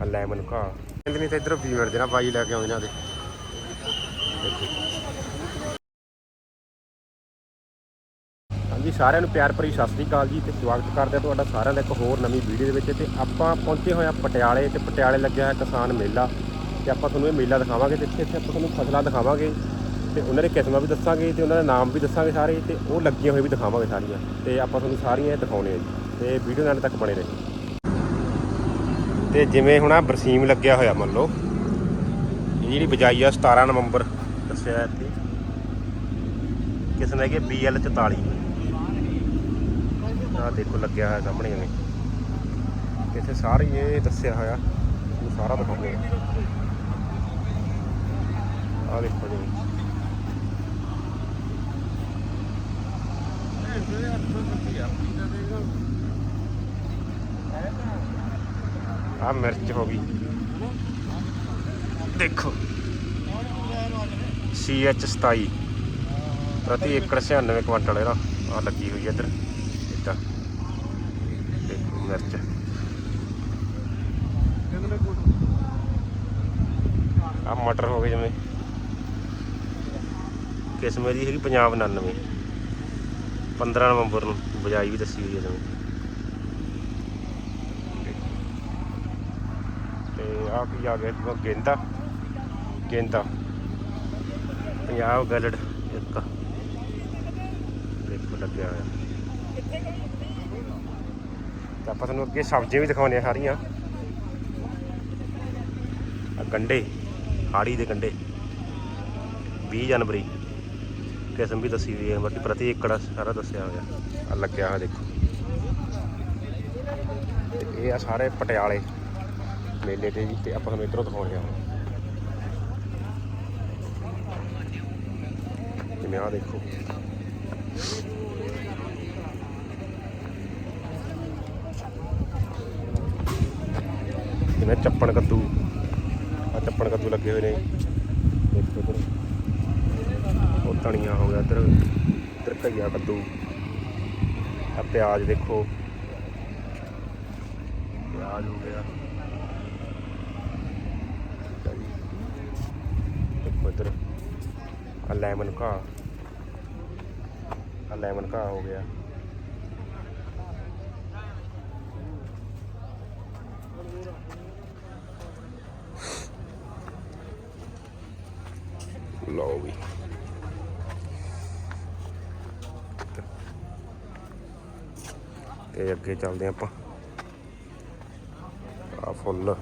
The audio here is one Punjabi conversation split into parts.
ਆ ਲੈਮਨ ਘਾ। ਕਹਿੰਦੇ ਨਹੀਂ ਤਾਂ ਇੱਧਰ ਵੀ ਮਿਲ ਜਾਣਾ, ਬਾਈ ਲੈ ਕੇ ਆਉਂਦੇ ਇਹਨਾਂ ਦੇ। ਹਾਂਜੀ, ਸਾਰਿਆਂ ਨੂੰ ਪਿਆਰ ਭਰੀ ਸਤਿ ਸ੍ਰੀ ਅਕਾਲ ਜੀ ਤੇ ਸਵਾਗਤ ਕਰਦੇ ਹਾਂ ਤੁਹਾਡਾ ਸਾਰਿਆਂ ਦਾ ਇੱਕ ਹੋਰ ਨਵੀਂ ਵੀਡੀਓ ਦੇ ਵਿੱਚ ਤੇ ਆਪਾਂ ਪਹੁੰਚੇ ਹੋਏ ਆ ਪਟਿਆਲੇ ਤੇ ਪਟਿਆਲੇ ਲੱਗਿਆ ਹੈ ਕਿਸਾਨ ਮੇਲਾ ਤੇ ਆਪਾਂ ਤੁਹਾਨੂੰ ਇਹ ਮੇਲਾ ਦਿਖਾਵਾਂਗੇ ਤੇ ਇੱਥੇ ਇੱਥੇ ਆਪਾਂ ਤੁਹਾਨੂੰ ਫਸਲਾਂ ਦਿਖਾਵਾਂਗੇ ਤੇ ਉਹਨਾਂ ਦੇ ਕਿਸਮਾਂ ਵੀ ਦੱਸਾਂਗੇ ਤੇ ਉਹਨਾਂ ਦੇ ਨਾਮ ਵੀ ਦੱਸਾਂਗੇ ਸਾਰੇ ਤੇ ਉਹ ਲੱਗੀਆਂ ਹੋਏ ਵੀ ਦਿਖਾਵਾਂਗੇ ਸਾਰੀਆਂ ਤੇ ਆਪਾਂ ਤੁਹਾਨੂੰ ਸਾਰੀਆਂ ਇਹ ਦਿਖਾਉਣੇ ਆ ਜੀ ਤੇ ਵੀਡੀਓ ਨਾਲ ਤੱਕ ਬਣੇ ਰਹੋ। ਤੇ ਜਿਵੇਂ ਹੁਣ ਆ ਬਰਸੀਮ ਲੱਗਿਆ ਹੋਇਆ ਮੰਨ ਲਓ, ਇਹ ਜਿਹੜੀ ਬਜਾਈ ਆ 17 ਨਵੰਬਰ ਦੱਸਿਆ ਇੱਥੇ। ਕਿਸਮ ਹੈਗੀ BL 44 ਆ ਦੇਖੋ ਲੱਗਿਆ ਹੋਇਆ ਸਾਹਮਣੇ ਐਵੇਂ। ਇੱਥੇ ਸਾਰੇ ਇਹ ਦੱਸਿਆ ਹੋਇਆ ਇਹ ਸਾਰਾ ਦਿਖਾਉਂਦੇ ਆ। ਆ ਦੇਖੋ ਜੀ। ਆ ਮਿਰਚ ਹੋ ਗਈ। ਦੇਖੋ। CH 27 ਪ੍ਰਤੀ ਏਕੜ 96 ਕੁਇੰਟਲ ਇਹਦਾ ਆ ਲੱਗੀ ਹੋਈ ਹੈ ਇੱਧਰ। ਇੱਦਾਂ। ਦੇਖੋ ਮਿਰਚ। ਆ ਮਟਰ ਹੋ ਗਏ ਜਿਵੇਂ। ਕਿਸਮ ਦੀ ਹੈਗੀ ਪੰਜਾਬ 99 15 ਨਵੰਬਰ ਨੂੰ ਬਜਾਈ ਵੀ ਦੱਸੀ ਹੋਈ ਹੈ ਜਿਵੇਂ। ਤੇ ਕੀ ਆ ਗਿਆ ਗੇਂਦਾ। ਗੇਂਦਾ। ਪੰਜਾਬ ਗਲੜ ਇੱਕ। ਦੇਖੋ ਲੱਗਿਆ ਹੋਇਆ। ਤਾਂ ਆਪਾਂ ਤੁਹਾਨੂੰ ਅੱਗੇ ਸਬਜ਼ੀਆਂ ਵੀ ਦਿਖਾਉਂਦੇ ਆ ਸਾਰੀਆਂ। ਆ ਗੰਡੇ, ਹਾੜੀ ਦੇ ਗੰਡੇ। 20 ਜਨਵਰੀ। ਕਿਸਮ ਵੀ ਦੱਸੀ ਹੋਈ ਹੈ, ਬਾਕੀ ਪ੍ਰਤੀ ਏਕੜ ਸਾਰਾ ਦੱਸਿਆ ਹੋਇਆ। ਆ ਲੱਗਿਆ ਹੋਇਆ ਦੇਖੋ। ਤੇ ਇਹ ਆ ਸਾਰੇ ਪਟਿਆਲੇ। ਮੇਲੇ ਤੇ ਜੀ ਤੇ ਆਪਾਂ ਤੁਹਾਨੂੰ ਇੱਧਰੋਂ ਦਿਖਾਉਂਦੇ ਆ। ਜਿਵੇਂ ਆ ਦੇਖੋ। ਜਿਵੇਂ ਚੱਪਣ ਕੱਦੂ। ਆ ਚੱਪਣ ਕੱਦੂ ਲੱਗੇ ਹੋਏ ਨੇ। ਦੇਖੋ ਇੱਧਰ। ਉਹ ਧਨੀਆ ਹੋ ਗਿਆ, ਇੱਧਰ ਇੱਧਰ ਘਈਆ ਕੱਦੂ। ਆ ਪਿਆਜ਼ ਦੇਖੋ। ਪਿਆਜ਼ ਹੋ ਗਿਆ ਠੀਕ ਆ ਜੀ। ਦੇਖੋ ਇੱਧਰ ਆ ਲੈਮਨ ਘਾ ਆ ਲੈਮਨ ਘਾ ਹੋ ਗਿਆ। ਲਓ ਵੀ। ਤੇ ਅੱਗੇ ਚੱਲਦੇ ਆਪਾਂ। ਆ ਫੁੱਲ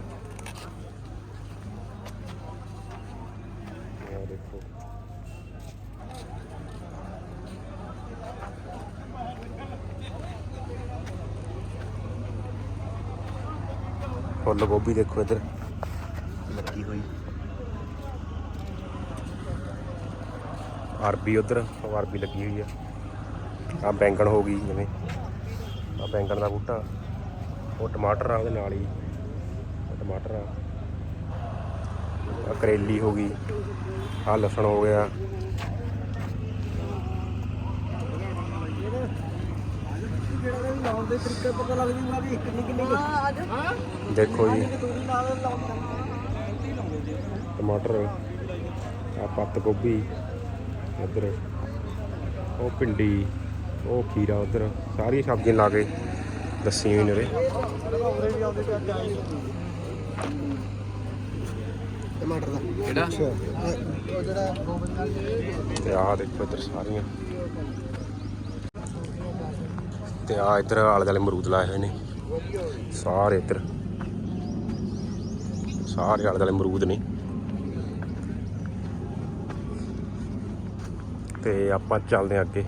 ਇਹ ਦੇਖੋ ਫੁੱਲ ਗੋਭੀ ਦੇਖੋ ਇੱਧਰ। ਲੱਗੀ ਹੋਈ। ਅਰਬੀ ਉਧਰ ਅਰਬੀ ਲੱਗੀ ਹੋਈ ਆ। ਆ ਬੈਂਗਣ ਹੋ ਗਈ ਜਿਵੇਂ। ਆ ਬੈਂਗਣ ਦਾ ਬੂਟਾ। ਉਹ ਟਮਾਟਰ ਆ, ਉਹਦੇ ਨਾਲ ਹੀ। ਟਮਾਟਰ ਆ। ਕਰੇਲੀ ਹੋ ਗਈ। ਆ ਲਸਣ ਹੋ ਗਿਆ। ਦੇਖੋ ਜੀ। ਟਮਾਟਰ ਆ ਪੱਤ ਗੋਭੀ ਇੱਧਰ ਉਹ ਭਿੰਡੀ ਉਹ ਖੀਰਾ ਉਧਰ ਸਾਰੀਆਂ ਸਬਜ਼ੀਆਂ ਲਾ ਕੇ ਦੱਸੀ ਹੋਈ ਨੇ ਉਰੇ। ਟਮਾਟਰ ਦਾ। ਕਿਹੜਾ? ਉਹ ਜਿਹੜਾ ਤੇ ਆਹ ਦੇਖੋ ਇੱਧਰ ਸਾਰੀਆਂ। ਤੇ ਆ ਇੱਧਰ ਆਲੇ ਦੁਆਲੇ ਅਮਰੂਦ ਲਾਏ ਹੋਏ ਨੇ। ਸਾਰੇ ਇੱਧਰ। ਸਾਰੇ ਆਲੇ ਦੁਆਲੇ ਅਮਰੂਦ ਨੇ। ਤੇ ਆਪਾਂ ਚੱਲਦੇ ਹਾਂ ਅੱਗੇ।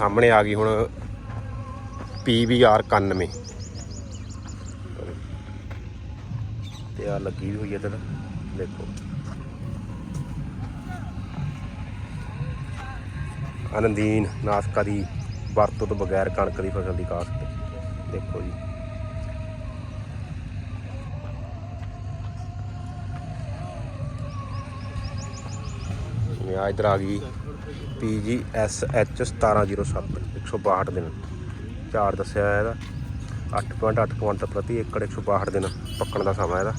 ਸਾਹਮਣੇ ਆ ਗਈ ਹੁਣ PVR 91 ਤੇ ਆ ਲੱਗੀ ਹੋਈ ਹੈ ਤੇ ਦੇਖੋ। ਅਨੰਦੀਨ ਨਾਸਕਾ ਦੀ ਵਰਤੋਂ ਤੋਂ ਬਗੈਰ ਕਣਕ ਦੀ ਫਸਲ ਦੀ ਕਾਸ਼ਤ ਦੇਖੋ ਜੀ। ਆ ਇਧਰ ਆ ਗਈ। PGSH 1707 162 ਦਿਨ। ਚਾਰ ਦੱਸਿਆ ਹੋਇਆ ਇਹਦਾ। 8.8 ਕੁਇੰਟਲ ਪ੍ਰਤੀ ਏਕੜ 162 ਦਿਨ ਪੱਕਣ ਦਾ ਸਮਾਂ ਇਹਦਾ।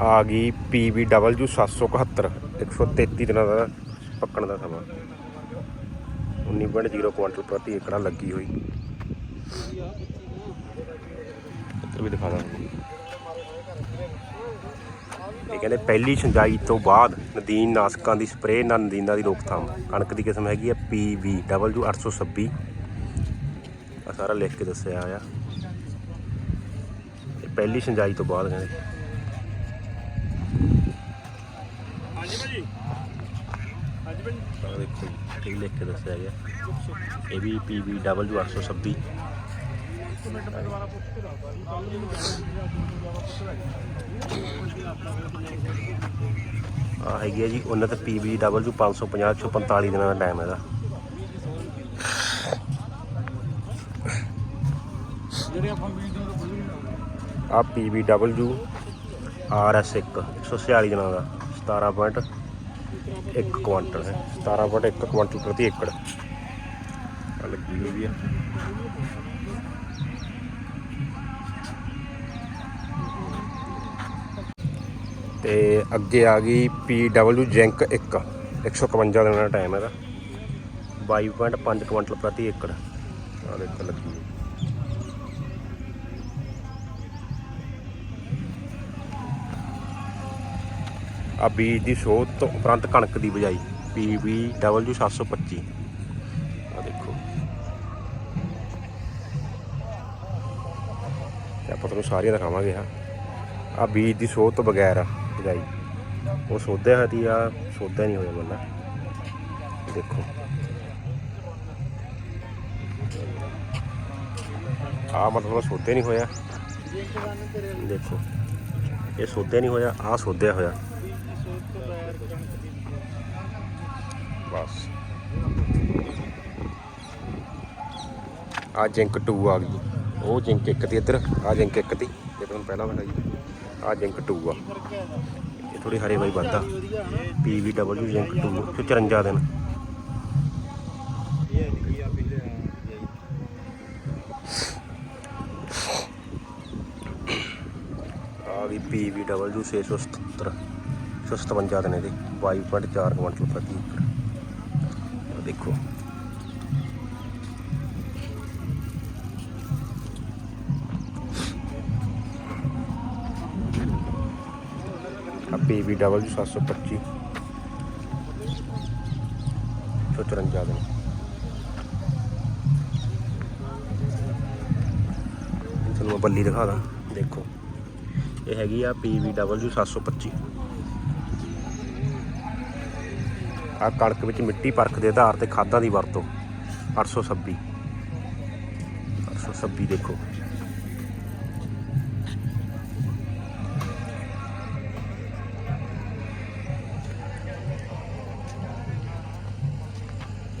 ਆ ਗਈ PBW 771 133 ਦਿਨਾਂ ਦਾ ਪੱਕਣ ਦਾ ਸਮਾਂ। 19.0 ਕੁਇੰਟਲ ਪ੍ਰਤੀ ਏਕੜਾ ਲੱਗੀ ਹੋਈ। ਇੱਧਰ ਵੀ ਦਿਖਾ ਦਾਂ ਇਹ ਕਹਿੰਦੇ ਪਹਿਲੀ ਸਿੰਜਾਈ ਤੋਂ ਬਾਅਦ ਨਦੀਨ ਨਾਸ਼ਕਾਂ ਦੀ ਸਪਰੇਅ ਨਾਲ ਨਦੀਨਾਂ ਦੀ ਰੋਕਥਾਮ। ਕਣਕ ਦੀ ਕਿਸਮ ਹੈਗੀ ਹੈ PBW 826 ਆ ਸਾਰਾ ਲਿਖ ਕੇ ਦੱਸਿਆ ਆ ਇਹ ਪਹਿਲੀ ਸਿੰਜਾਈ ਤੋਂ ਬਾਅਦ ਕਹਿੰਦੇ। ਹਾਂਜੀ ਭਾਜੀ। ਹਾਂਜੀ ਭਾਜੀ। ਦੇਖੋ ਇਹ ਲਿਖ ਕੇ ਦੱਸਿਆ ਗਿਆ। ਇਹ ਵੀ PBW 826 ਇੱਕ ਮਿੰਟ ਮੈਂ ਦੁਬਾਰਾ ਪੁੱਛ ਕੇ ਦੱਸਦਾ ਜੀ। ਕੱਲ ਨੂੰ ਦੁਬਾਰਾ ਪੁੱਛ ਆ ਹੈਗੀ ਹੈ ਜੀ ਉਹਨਾਂ ਤੇ PBW 550 45 ਦਿਨਾਂ ਦਾ ਟਾਈਮ ਹੈਗਾ। ਜਿਹੜੇ ਆਪਾਂ ਵੀਡੀਓ ਤੋਂ ਬੋਲੀ ਆ PBW RS1 146 ਦਿਨਾਂ ਦਾ 17.1 ਕੁਆਂਟਲ ਹੈ। 17.1 ਕੁਆਂਟਲ ਪ੍ਰਤੀ ਏਕੜ। ਆ ਲੱਗੀ ਹੋਈ ਆ। ਤੇ ਅੱਗੇ ਆ ਗਈ ਪੀ PW ਜੈਂਕ 1 151 ਦਿਨਾਂ ਦਾ ਟਾਈਮ ਹੈਗਾ। 22.5 ਕੁਇੰਟਲ ਪ੍ਰਤੀ ਏਕੜ। ਆ ਦੇਖੋ ਲੱਗੀ ਹੋਈ ਆ ਬੀਜ ਦੀ ਸੋਧ ਤੋਂ ਉਪਰੰਤ ਕਣਕ ਦੀ ਬਜਾਈ PBW 725 ਆ ਦੇਖੋ। ਤੇ ਆਪਾਂ ਤੁਹਾਨੂੰ ਸਾਰੀਆਂ ਦਿਖਾਵਾਂਗੇ, ਹਾਂ। ਆ ਬੀਜ ਦੀ ਸੋਧ ਤੋਂ ਬਗੈਰ ਆ ਬਜਾਈ ਉਹ ਸੋਧਿਆ ਹਤੀ ਆ ਸੋਧਿਆ ਨਹੀਂ ਹੋਇਆ ਬੰਦਾ। ਦੇਖੋ। ਆ ਮਤਲਬ ਸੋਧਿਆ ਨਹੀਂ ਹੋਇਆ। ਦੇਖੋ। ਇਹ ਸੋਧਿਆ ਨਹੀਂ ਹੋਇਆ ਆ ਸੋਧਿਆ ਹੋਇਆ। ਬਸ। ਆ ਜਿੰਕ 2 ਆ ਗਈ। ਉਹ ਜਿੰਕ ਇੱਕ ਦੀ ਇੱਧਰ ਆ ਜਿੰਕ ਇੱਕ ਦੀ। ਜੇ ਤੁਹਾਨੂੰ ਪਹਿਲਾਂ ਦਿਖਾਈ ਆ ਜਿੰਕ 2 ਆ। ਇਹ ਥੋੜੀ ਹਰੇ ਬਾਈ ਵੱਧਾ PVW ਜਿੰਕ 2 54 ਦਿਨ। ਆ ਗਈ PVW 677 657 ਦਿਨ ਇਹਦੀ। 22.4 ਕੁਇੰਟਲ ਪ੍ਰਤੀ ਏਕੜ। ਆਹ ਦੇਖੋ। ਆ PVW 725 54 ਦਿਨ। ਤੁਹਾਨੂੰ ਮੈਂ ਬੱਲੀ ਦਿਖਾ ਦਾਂ, ਦੇਖੋ। ਇਹ ਹੈਗੀ ਆ PVW 725 ਆ ਕਣਕ ਵਿੱਚ ਮਿੱਟੀ ਪਰਖ ਦੇ ਆਧਾਰ ਤੇ ਖਾਦਾਂ ਦੀ ਵਰਤੋਂ। 826 826 ਦੇਖੋ।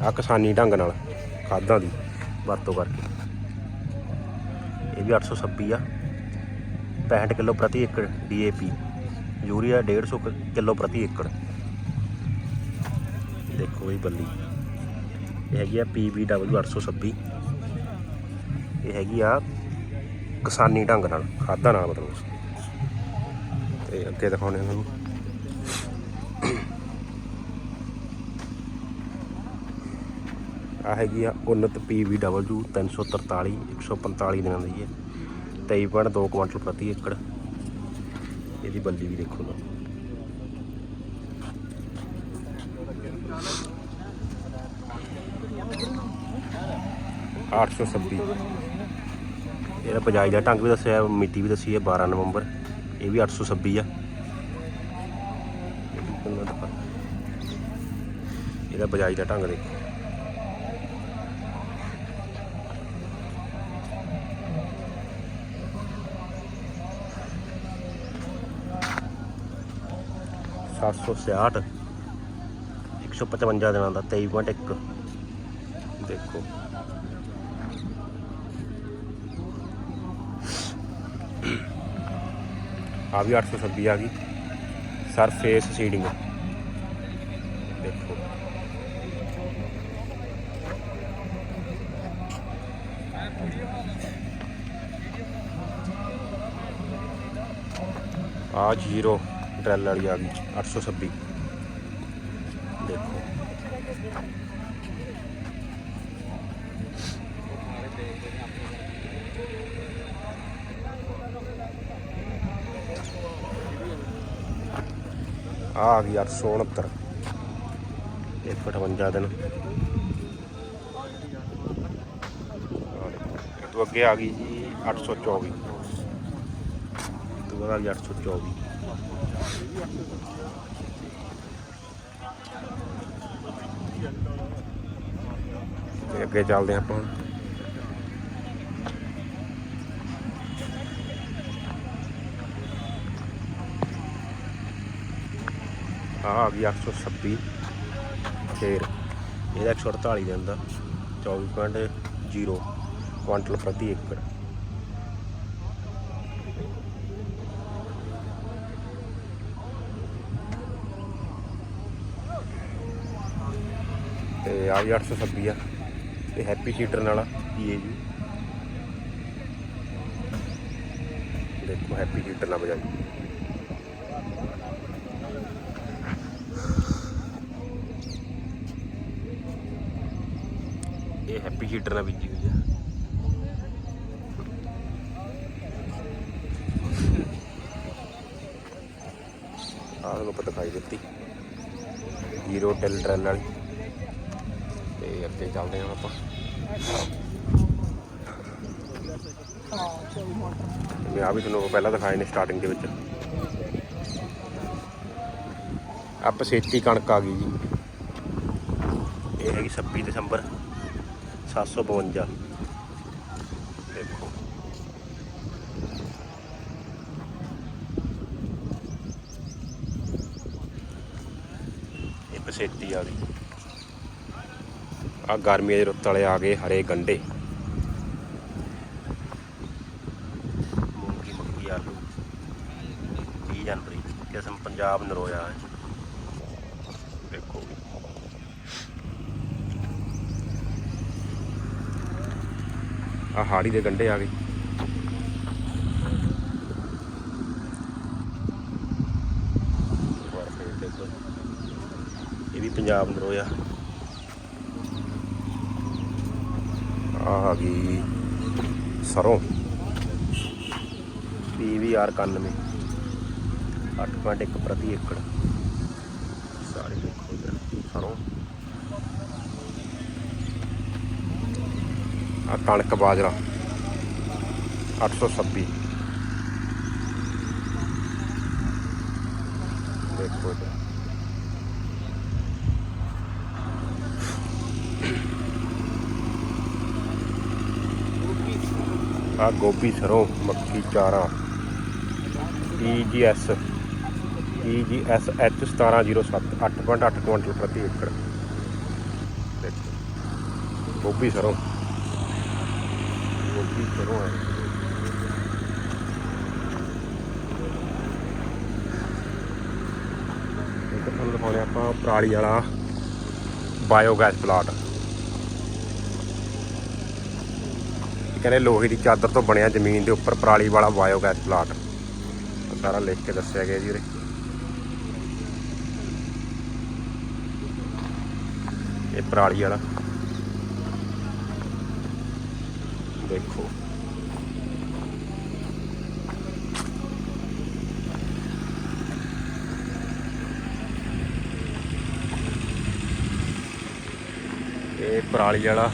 ਆ ਕਿਸਾਨੀ ਢੰਗ ਨਾਲ, ਖਾਦਾਂ ਦੀ ਵਰਤੋਂ ਕਰਕੇ। ਇਹ ਵੀ 826 ਆ। 65 ਕਿਲੋ ਪ੍ਰਤੀ ਏਕੜ ਡੀਏਪੀ ਯੂਰੀਆ 150 ਕਿ- ਕਿਲੋ ਪ੍ਰਤੀ ਏਕੜ। ਦੇਖੋ ਇਹ ਬੱਲੀ। ਇਹ ਹੈਗੀ ਆ PBW 826 ਇਹ ਹੈਗੀ ਆ ਕਿਸਾਨੀ ਢੰਗ ਨਾਲ, ਖਾਦਾਂ ਨਾਲ ਮਤਲਬ। ਤੇ ਅੱਗੇ ਦਿਖਾਉਣੇ ਤੁਹਾਨੂੰ। ਆ ਹੈਗੀ ਆ ਉન્નਤ PBW 343 145 ਦਿਨਾਂ ਦੀ ਹੈ। 23.2 ਕੁਇੰਟਲ ਪ੍ਰਤੀ ਏਕੜ। ਇਹਦੀ ਬੱਲੀ ਵੀ ਦੇਖੋ ਨਾ ਅੱਠ ਸੌ ਛੱਬੀ। ਇਹਦਾ ਬਜਾਜ ਦਾ ਢੰਗ ਵੀ ਦੱਸਿਆ, ਮਿੱਟੀ ਵੀ ਦੱਸੀ ਹੈ 12 ਨਵੰਬਰ। ਇਹ ਵੀ 826 ਆ ਇਹ ਵੀ ਇਹਦਾ ਬਜਾਜ ਦਾ ਢੰਗ ਦੇਖੋ। ਸੱਤ ਸੌ ਛਿਆਹਠ ਇੱਕ ਸੌ ਪਚਵੰਜਾ ਦਿਨਾਂ ਦਾ ਤੇਈ ਪੁਆਇੰਟ ਇੱਕ ਦੇਖੋ ਆ ਵੀ 826 ਆ ਗਈ ਸਰਫੇਸ ਸੀਡਿੰਗ ਦੇਖੋ ਆ ਜ਼ੀਰੋ ਡਰੈਲ ਵਾਲੀ ਆ ਗਈ 826 ਦੇਖੋ। ਆ ਆ ਗਈ 869 158 ਦਿਨ। ਇਹ ਤੋਂ ਅੱਗੇ ਆ ਗਈ ਜੀ 824 ਤੋਂ ਬਾਅਦ ਆ ਗਈ 824 ਤੇ ਅੱਗੇ ਚੱਲਦੇ ਹਾਂ ਆਪਾਂ। ਆ ਆ ਗਈ 826 ਫੇਰ ਇਹਦਾ 148 ਦਿਨ ਦਾ 24.0 ਕੁਆਂਟਲ ਪ੍ਰਤੀ ਏਕੜ। ਤੇ ਆ ਵੀ 826 ਆ ਤੇ ਹੈਪੀ ਸੀਟਰ ਨਾਲ ਪੀਏ ਜੀ? ਦੇਖੋ ਹੈਪੀ ਸੀਟਰ ਨਾਲ ਬਜਾਈ। ਇਹ ਹੈਪੀ ਸੀਟਰ ਨਾਲ ਬੀਜੀ ਹੋਈ ਆ। ਆਹ ਤੁਹਾਨੂੰ ਦਿਖਾਈ ਦਿੱਤੀ। ਹੀਰੋ ਟੈਲ ਟਰੈਲ ਵਾਲੀ। ਤੇ ਚੱਲਦੇ ਹਾਂ ਆਪਾਂ। ਮੈਂ ਆ ਵੀ ਤੁਹਾਨੂੰ ਪਹਿਲਾਂ ਦਿਖਾਏ ਨੇ ਸਟਾਰਟਿੰਗ ਦੇ ਵਿੱਚ। ਆ ਪਸੇਤੀ ਕਣਕ ਆ ਗਈ ਜੀ। ਇਹ ਹੈਗੀ 26 ਦਸੰਬਰ 752 ਦੇਖੋ। ਇਹ ਪਸੇਤੀ ਆ ਗਈ। ਆ ਗਰਮੀਆਂ ਦੇ ਰੁੱਤ ਵਾਲੇ ਆ ਗਏ ਹਰੇ ਗੰਡੇ। ਮੂੰਗੀ, ਮੱਕੀ, ਆਲੂ। 20 ਜਨਵਰੀ, ਕਿਸਮ ਪੰਜਾਬ ਨਰੋਇਆ ਹੈ। ਦੇਖੋ ਆ ਹਾੜੀ ਦੇ ਗੰਡੇ ਆ ਗਏ। ਇਹ ਵੀ ਪੰਜਾਬ ਨਰੋਇਆ। ਆ ਗਈ ਸਰੋਂ। ਪੀਵੀਆਰ 91 8.1 ਪ੍ਰਤੀ ਏਕੜ। ਸਾਰੀ ਦੇਖੋ ਇੱਧਰ ਸਰੋਂ। ਆ ਕਣਕ ਬਾਜਰਾ। 826 ਦੇਖੋ ਇੱਧਰ। ਆ ਗੋਭੀ ਸਰੋਂ, ਮੱਕੀ ਚਾਰਾ। EGS EGS H 1707 8.8 ਕੁਇੰਟਲ ਪ੍ਰਤੀ ਏਕੜ। ਦੇਖੋ, ਗੋਭੀ ਸਰੋਂ। ਗੋਭੀ ਸਰੋਂ ਹੈ। ਇੱਕ ਤੁਹਾਨੂੰ ਦਿਖਾਉਣੇ ਆਪਾਂ ਪਰਾਲੀ ਵਾਲਾ ਬਾਇਓਗੈਸ ਪਲਾਂਟ ਇਹ ਕਹਿੰਦੇ ਲੋਹੇ ਦੀ ਚਾਦਰ ਤੋਂ ਬਣਿਆ ਜ਼ਮੀਨ ਦੇ ਉੱਪਰ ਪਰਾਲੀ ਵਾਲਾ ਬਾਇਓਗੈਸ ਪਲਾਂਟ। ਸਾਰਾ ਲਿਖ ਕੇ ਦੱਸਿਆ ਗਿਆ ਜੀ ਉਰੇ। ਇਹ ਪਰਾਲੀ ਵਾਲਾ। ਦੇਖੋ। ਇਹ ਪਰਾਲੀ ਵਾਲਾ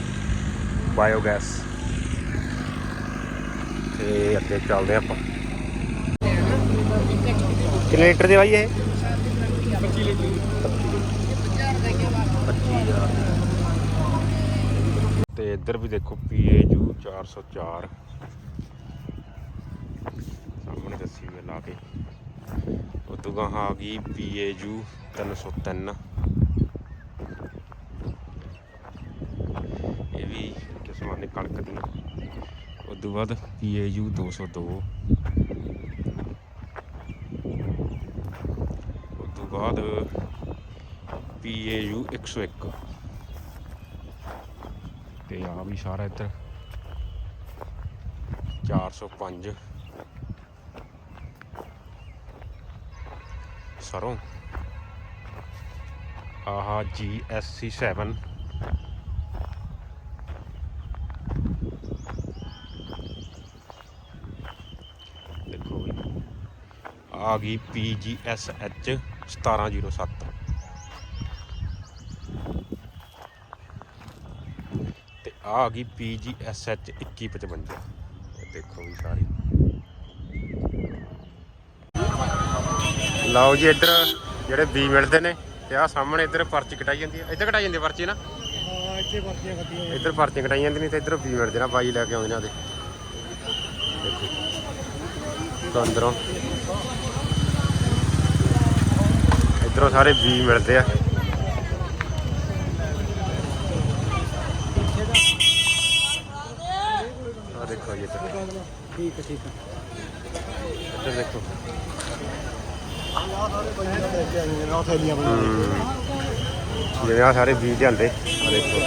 ਬਾਇਓਗੈਸ। ਤੇ ਅੱਗੇ ਚੱਲਦੇ ਆਪਾਂ। ਕਿੰਨੇ ਲੀਟਰ ਦੇ ਬਾਈ ਇਹ? 25 ਲੀਟਰ 25000 ਤੇ ਇੱਧਰ ਵੀ ਦੇਖੋ PAU 404 ਸਾਹਮਣੇ ਦੱਸੀ ਲਾ ਕੇ। ਉਦੋਂ ਗਾਹਾਂ ਆ ਗਈ PAU 303 ਇਹ ਵੀ ਕਿਸਮਾਂ ਨੇ ਕਣਕ ਦੀਆਂ ਉਦੋਂ ਬਾਅਦ PAU 202 ਬਾਅਦ PAU 101 ਤੇ ਆ ਵੀ ਸਾਰਾ ਇੱਧਰ। 405 ਸਰੋਂ। ਆਹ GSC 7 ਦੇਖੋ ਵੀ ਆ ਗਈ PGSH 1707 ਤੇ ਆ ਗਈ PGSH 2155 ਇਹ ਦੇਖੋ ਵੀ ਸਾਰੀ। ਲਓ ਜੀ ਇੱਧਰ ਜਿਹੜੇ ਬੀ ਮਿਲਦੇ ਨੇ ਤੇ ਆ ਸਾਹਮਣੇ ਇੱਧਰ ਪਰਚੀ ਕਟਾਈ ਜਾਂਦੀ ਹੈ। ਇੱਧਰ ਕਟਾਈ ਜਾਂਦੀ ਹੈ ਪਰਚੀ ਨਾ? ਹਾਂ ਇੱਥੇ ਵਰਤੀਆਂ ਕੱਟੀਆਂ ਇੱਧਰ ਪਰਚੀ ਕਟਾਈ ਜਾਂਦੀ ਨਹੀਂ ਤੇ ਇੱਧਰ ਬੀ ਮਿਲਦੇ ਨਾ ਬਾਈ ਲੈ ਕੇ ਆਉਂਦੇ ਨੇ ਆਦੇ ਦੇਖੋ। ਅੰਦਰੋਂ। ਇੱਧਰੋਂ ਸਾਰੇ ਬੀ ਮਿਲਦੇ ਆ। ਆ ਦੇਖੋ ਇੱਧਰ। ਠੀਕ ਠੀਕ ਇੱਧਰ ਦੇਖੋ। ਜਿਵੇਂ ਆ ਸਾਰੇ ਬੀਜ ਲਿਆਂਦੇ ਆ ਦੇਖੋ।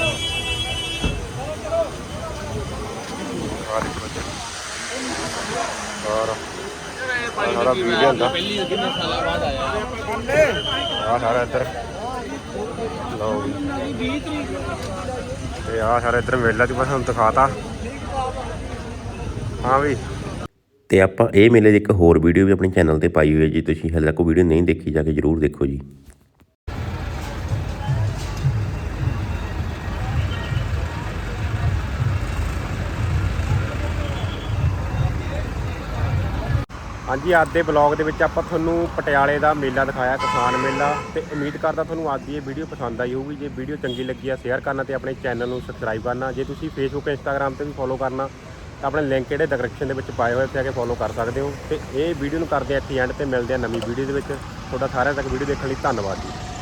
ਆ ਦੇਖੋ ਇੱਧਰ। ਔਰ ਆਹ ਸਾਰਾ ਬੀਜ ਪਹਿਲੀ ਕਿੰਨੇ ਸਾਲਾਂ ਬਾਅਦ ਆਇਆ ਆ ਸਾਰਾ ਇੱਧਰ। ਲਓ ਵੀ ਤੇ ਆ ਸਾਰਾ ਇੱਧਰ ਮੇਲਾ ਚ ਬਸ ਹੁਣ ਦਿਖਾਤਾ। ਹਾਂ ਵੀ। ਤੇ ਆਪਾਂ ਇਹ ਮੇਲੇ ਦੀ ਇੱਕ ਹੋਰ ਵੀਡੀਓ ਵੀ ਆਪਣੇ ਚੈਨਲ ਤੇ ਪਾਈ ਹੋਈ ਹੈ ਜੀ। ਤੁਸੀਂ ਹਾਲੇ ਤੱਕ ਵੀਡੀਓ ਨਹੀਂ ਦੇਖੀ, ਜਾ ਕੇ ਜਰੂਰ ਦੇਖੋ ਜੀ। ਹਾਂਜੀ, ਅੱਜ ਦੇ ਬਲੌਗ ਦੇ ਵਿੱਚ ਆਪਾਂ ਤੁਹਾਨੂੰ ਪਟਿਆਲੇ ਦਾ ਮੇਲਾ ਦਿਖਾਇਆ, ਕਿਸਾਨ ਮੇਲਾ। ਤੇ ਉਮੀਦ ਕਰਦਾ ਤੁਹਾਨੂੰ ਅੱਜ ਦੀ ਇਹ ਵੀਡੀਓ ਪਸੰਦ ਆਈ ਹੋਊਗੀ। ਜੇ ਵੀਡੀਓ ਚੰਗੀ ਲੱਗੀ ਆ ਸ਼ੇਅਰ ਕਰਨਾ ਤੇ ਆਪਣੇ ਚੈਨਲ ਨੂੰ ਸਬਸਕ੍ਰਾਈਬ ਕਰਨਾ। ਜੇ ਤੁਸੀਂ ਫੇਸਬੁੱਕ ਇੰਸਟਾਗ੍ਰam ਤੇ ਵੀ ਫੋਲੋ ਕਰਨਾ, ਤਾਂ ਆਪਣੇ ਲਿੰਕ ਜਿਹੜੇ ਡਿਸਕ੍ਰਿਪਸ਼ਨ ਦੇ ਵਿੱਚ ਪਾਏ ਹੋਏ ਉੱਥੇ ਆ ਕੇ ਫੋਲੋ ਕਰ ਸਕਦੇ ਹੋ। ਤੇ ਇਹ ਵੀਡੀਓ ਨੂੰ ਕਰਦੇ ਆ ਇੱਥੇ ਐਂਡ ਤੇ ਮਿਲਦੇ ਆ ਨਵੀਂ ਵੀਡੀਓ ਦੇ ਵਿੱਚ। ਤੁਹਾਡਾ ਸਾਰਿਆਂ ਤੱਕ ਵੀਡੀਓ ਦੇਖਣ ਲਈ ਧੰਨਵਾਦ ਜੀ।